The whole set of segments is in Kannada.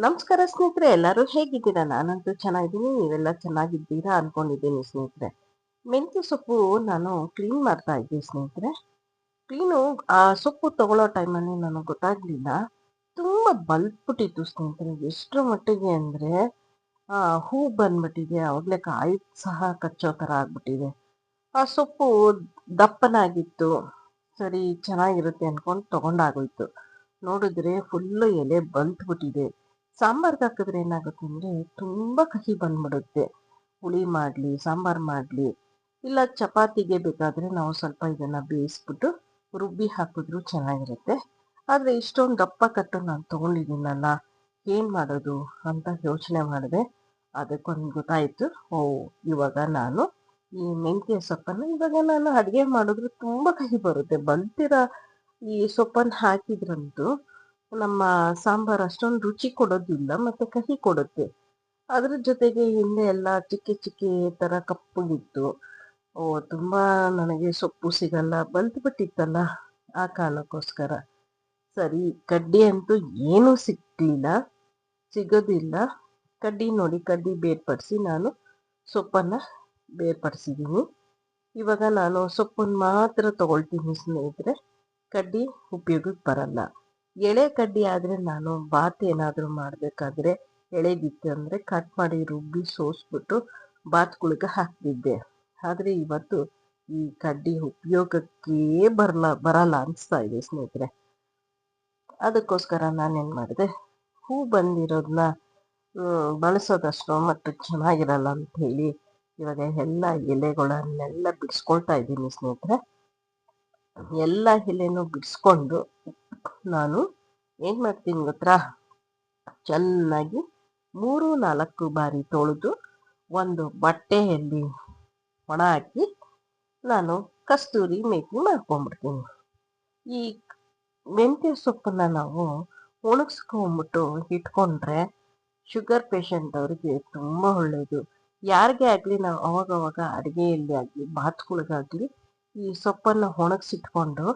ನಮಸ್ಕಾರ ಸ್ನೇಹಿತರೆ, ಎಲ್ಲರೂ ಹೇಗಿದ್ದೀರಾ? ನಾನಂತೂ ಚೆನ್ನಾಗಿದ್ದೀನಿ, ನೀವೆಲ್ಲ ಚೆನ್ನಾಗಿದ್ದೀರಾ ಅನ್ಕೊಂಡಿದ್ದೀನಿ ಸ್ನೇಹಿತರೆ. ಮೆಂತ್ಯ ಸೊಪ್ಪು ನಾನು ಕ್ಲೀನ್ ಮಾಡ್ತಾ ಇದ್ದೆ ಸ್ನೇಹಿತರೆ. ಕ್ಲೀನು, ಆ, ಸೊಪ್ಪು ತಗೊಳ್ಳೋ ಟೈಮಲ್ಲಿ ನನಗೆ ಗೊತ್ತಾಗ್ಲಿಲ್ಲ. ತುಂಬ ಬಲ್ಬಿಟ್ಟಿತ್ತು ಸ್ನೇಹಿತರೆ, ಎಷ್ಟರ ಮಟ್ಟಿಗೆ ಅಂದರೆ ಹೂ ಬಂದ್ಬಿಟ್ಟಿದೆ ಅವಾಗಲೇ ಕಾಯಿ ಸಹ ಕಚ್ಚೋ ಥರ ಆಗ್ಬಿಟ್ಟಿದೆ. ಆ ಸೊಪ್ಪು ದಪ್ಪನಾಗಿತ್ತು, ಸರಿ ಚೆನ್ನಾಗಿರುತ್ತೆ ಅಂದ್ಕೊಂಡು ತೊಗೊಂಡಾಗೋಯ್ತು. ನೋಡಿದ್ರೆ ಫುಲ್ಲು ಎಲೆ ಬಲ್ತ್ಬಿಟ್ಟಿದೆ ಸಾಂಬಾರ್ಗೆ ಹಾಕಿದ್ರೆ ಏನಾಗುತ್ತೆ ಅಂದರೆ ತುಂಬ ಕಹಿ ಬಂದ್ಬಿಡುತ್ತೆ. ಹುಳಿ ಮಾಡಲಿ, ಸಾಂಬಾರು ಮಾಡಲಿ, ಇಲ್ಲ ಚಪಾತಿಗೆ ಬೇಕಾದರೆ ನಾವು ಸ್ವಲ್ಪ ಇದನ್ನು ಬೇಯಿಸ್ಬಿಟ್ಟು ರುಬ್ಬಿ ಹಾಕಿದ್ರು ಚೆನ್ನಾಗಿರುತ್ತೆ. ಆದರೆ ಇಷ್ಟೊಂದು ದಪ್ಪ ಕಟ್ಟು ನಾನು ತೊಗೊಂಡಿದ್ದೀನಲ್ಲ, ಏನು ಮಾಡೋದು ಅಂತ ಯೋಚನೆ ಮಾಡಿದೆ. ಅದಕ್ಕೊಂದು ಗೊತ್ತಾಯಿತು, ಓ, ಇವಾಗ ನಾನು ಈ ಮೆಂತ್ಯ ಸೊಪ್ಪನ್ನು ಇವಾಗ ನಾನು ಅಡುಗೆ ಮಾಡಿದ್ರೆ ತುಂಬ ಕಹಿ ಬರುತ್ತೆ. ಬಲ್ತಿರ ಈ ಸೊಪ್ಪನ್ನು ಹಾಕಿದ್ರಂತೂ ನಮ್ಮ ಸಾಂಬಾರು ಅಷ್ಟೊಂದು ರುಚಿ ಕೊಡೋದಿಲ್ಲ, ಮತ್ತೆ ಕಹಿ ಕೊಡುತ್ತೆ. ಅದ್ರ ಜೊತೆಗೆ ಹಿಂದೆ ಎಲ್ಲ ಚಿಕ್ಕಿ ಚಿಕ್ಕಿ ಥರ ಕಪ್ಪಗಿತ್ತು ಓ, ತುಂಬ ನನಗೆ ಸೊಪ್ಪು ಸಿಗಲ್ಲ ಬಲ್ತು ಬಿಟ್ಟಿತ್ತಲ್ಲ ಆ ಕಾರಣಕ್ಕೋಸ್ಕರ. ಸರಿ, ಕಡ್ಡಿ ಅಂತೂ ಏನೂ ಸಿಗ್ಲಿಲ್ಲ, ಸಿಗೋದಿಲ್ಲ. ಕಡ್ಡಿ ನೋಡಿ, ಕಡ್ಡಿ ಬೇರ್ಪಡಿಸಿ ನಾನು ಸೊಪ್ಪನ್ನು ಬೇರ್ಪಡಿಸಿದ್ದೀನಿ. ಇವಾಗ ನಾನು ಸೊಪ್ಪನ್ನು ಮಾತ್ರ ತಗೊಳ್ತೀನಿ ಸ್ನೇಹಿತರೆ, ಕಡ್ಡಿ ಉಪಯೋಗಕ್ಕೆ ಬರಲ್ಲ. ಎಳೆ ಕಡ್ಡಿ ಆದರೆ ನಾನು ಬಾತ್ ಏನಾದರೂ ಮಾಡಬೇಕಾದ್ರೆ ಎಳೆದಿತ್ತು ಅಂದರೆ ಕಟ್ ಮಾಡಿ ರುಬ್ಬಿ ಸೋಸ್ಬಿಟ್ಟು ಬಾತ್ಗಳಿಗೆ ಹಾಕ್ತಿದ್ದೆ. ಆದರೆ ಇವತ್ತು ಈ ಕಡ್ಡಿ ಉಪಯೋಗಕ್ಕೆ ಬರಲ್ಲ ಬರಲ್ಲ ಅನಿಸ್ತಾ ಇದೆ ಸ್ನೇಹಿತರೆ. ಅದಕ್ಕೋಸ್ಕರ ನಾನೇನು ಮಾಡಿದೆ, ಹೂ ಬಂದಿರೋದನ್ನ ಬಳಸೋದಷ್ಟು ಮತ್ತು ಚೆನ್ನಾಗಿರಲ್ಲ ಅಂತ ಹೇಳಿ ಇವಾಗ ಎಲ್ಲ ಎಲೆಗಳನ್ನೆಲ್ಲ ಬಿಡಿಸ್ಕೊಳ್ತಾ ಇದ್ದೀನಿ ಸ್ನೇಹಿತರೆ. ಎಲ್ಲ ಎಲೆನೂ ಬಿಡಿಸ್ಕೊಂಡು ನಾನು ಏನು ಮಾಡ್ತೀನಿ ಗೊತ್ತಾ? ಚೆನ್ನಾಗಿ ಮೂರು, ನಾಲ್ಕು ಬಾರಿ ತೊಳೆದು ಒಂದು ಬಟ್ಟೆಯಲ್ಲಿ ಒಣ ಹಾಕಿ ನಾನು ಕಸ್ತೂರಿ ಮೇಥಿ ಮಾಡ್ಕೊಂಬಿಡ್ತೀನಿ ಈ ಮೆಂತ್ಯ ಸೊಪ್ಪನ್ನ ನಾವು ಒಣಗಿಸ್ಕೊಂಬಿಟ್ಟು ಇಟ್ಕೊಂಡ್ರೆ ಶುಗರ್ ಪೇಷಂಟ್ ಅವರಿಗೆ ತುಂಬ ಒಳ್ಳೆಯದು ಯಾರಿಗೆ ಆಗಲಿ ನಾವು ಅವಾಗವಾಗ ಅಡುಗೆಯಲ್ಲಿ ಆಗಲಿ, ಬಾತ್ಗಳಿಗಾಗಲಿ ಈ ಸೊಪ್ಪನ್ನು ಒಣಗಿಸಿಟ್ಕೊಂಡು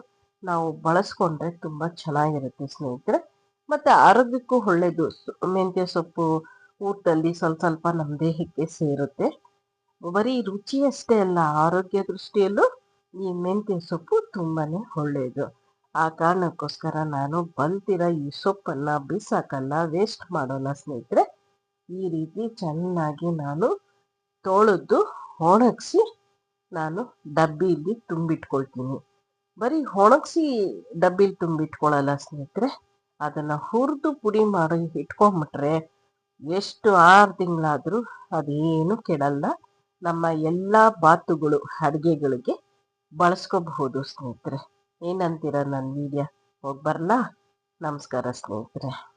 ನಾವು ಬಳಸ್ಕೊಂಡ್ರೆ ತುಂಬ ಚೆನ್ನಾಗಿರುತ್ತೆ ಸ್ನೇಹಿತರೆ. ಮತ್ತು ಆರೋಗ್ಯಕ್ಕೂ ಒಳ್ಳೆಯದು ಮೆಂತ್ಯ ಸೊಪ್ಪು, ಊಟದಲ್ಲಿ ಸ್ವಲ್ಪ ಸ್ವಲ್ಪ ನಮ್ಮ ದೇಹಕ್ಕೆ ಸೇರುತ್ತೆ. ಬರೀ ರುಚಿ ಅಷ್ಟೇ ಅಲ್ಲ, ಆರೋಗ್ಯ ದೃಷ್ಟಿಯಲ್ಲೂ ಈ ಮೆಂತ್ಯ ಸೊಪ್ಪು ತುಂಬಾ ಒಳ್ಳೆಯದು ಆ ಕಾರಣಕ್ಕೋಸ್ಕರ ನಾನು ಬಲ್ತಿರ ಈ ಸೊಪ್ಪನ್ನು ಬಿಸಾಕಲ್ಲ, ವೇಸ್ಟ್ ಮಾಡೋಲ್ಲ ಸ್ನೇಹಿತರೆ. ಈ ರೀತಿ ಚೆನ್ನಾಗಿ ನಾನು ತೊಳೆದು ಒಣಗಿಸಿ ನಾನು ಡಬ್ಬಿಯಲ್ಲಿ ತುಂಬಿಟ್ಕೊಳ್ತೀನಿ. ಬರೀ ಒಣಗಿಸಿ ಡಬ್ಬಿಲಿ ತುಂಬಿಟ್ಕೊಳ್ಳಲ್ಲ ಸ್ನೇಹಿತರೆ, ಅದನ್ನು ಹುರಿದು ಪುಡಿ ಮಾಡಿ ಇಟ್ಕೊಂಬಿಟ್ರೆ ಎಷ್ಟು ಆರು ತಿಂಗಳಾದರೂ ಅದೇನು ಕೆಡಲ್ಲ. ನಮ್ಮ ಎಲ್ಲ ಬಾತುಗಳು, ಅಡುಗೆಗಳಿಗೆ ಬಳಸ್ಕೋಬಹುದು ಸ್ನೇಹಿತರೆ. ಏನಂತೀರ ನನ್ನ ವಿಡಿಯೋ ಹೋಗಿ ಬರಲಾ? ನಮಸ್ಕಾರ ಸ್ನೇಹಿತರೆ.